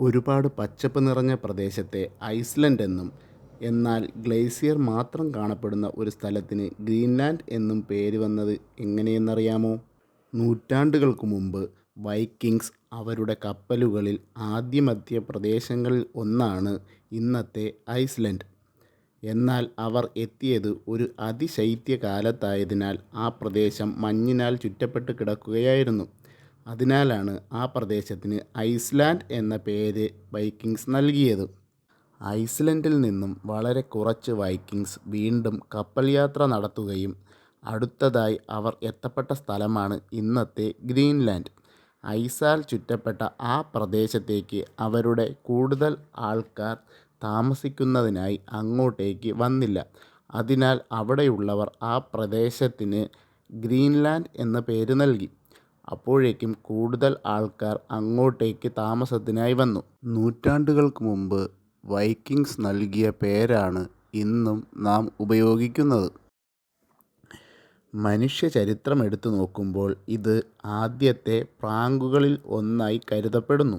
ഒരുപാട് പച്ചപ്പ് നിറഞ്ഞ പ്രദേശത്തെ ഐസ്ലൻഡ് എന്നും എന്നാൽ ഗ്ലേസിയർ മാത്രം കാണപ്പെടുന്ന ഒരു സ്ഥലത്തിന് ഗ്രീൻലാൻഡ് എന്നും പേര് വന്നത് എങ്ങനെയെന്നറിയാമോ? നൂറ്റാണ്ടുകൾക്ക് മുമ്പ് വൈക്കിങ്സ് അവരുടെ കപ്പലുകളിൽ ആദ്യമെത്തിയ പ്രദേശങ്ങളിൽ ഒന്നാണ് ഇന്നത്തെ ഐസ്ലൻഡ്. എന്നാൽ അവർ എത്തിയത് ഒരു അതിശൈത്യകാലത്തായതിനാൽ ആ പ്രദേശം മഞ്ഞിനാൽ ചുറ്റപ്പെട്ട് കിടക്കുകയായിരുന്നു. അതിനാലാണ് ആ പ്രദേശത്തിന് ഐസ്ലാൻഡ് എന്ന പേര് വൈക്കിങ്സ് നൽകിയത്. ഐസ്ലൻഡിൽ നിന്നും വളരെ കുറച്ച് വൈക്കിങ്സ് വീണ്ടും കപ്പൽ യാത്ര നടത്തുകയും അടുത്തതായി അവർ എത്തപ്പെട്ട സ്ഥലമാണ് ഇന്നത്തെ ഗ്രീൻലാൻഡ്. ഐസാൽ ചുറ്റപ്പെട്ട ആ പ്രദേശത്തേക്ക് അവരുടെ കൂടുതൽ ആൾക്കാർ താമസിക്കുന്നതിനായി അങ്ങോട്ടേക്ക് വന്നില്ല. അതിനാൽ അവിടെയുള്ളവർ ആ പ്രദേശത്തിന് ഗ്രീൻലാൻഡ് എന്ന പേര് നൽകി. അപ്പോഴേക്കും കൂടുതൽ ആൾക്കാർ അങ്ങോട്ടേക്ക് താമസത്തിനായി വന്നു. നൂറ്റാണ്ടുകൾക്ക് മുമ്പ് വൈക്കിങ്സ് നൽകിയ പേരാണ് ഇന്നും നാം ഉപയോഗിക്കുന്നത്. മനുഷ്യ ചരിത്രം എടുത്തു നോക്കുമ്പോൾ ഇത് ആദ്യത്തെ പ്രാങ്കുകളിൽ ഒന്നായി കരുതപ്പെടുന്നു.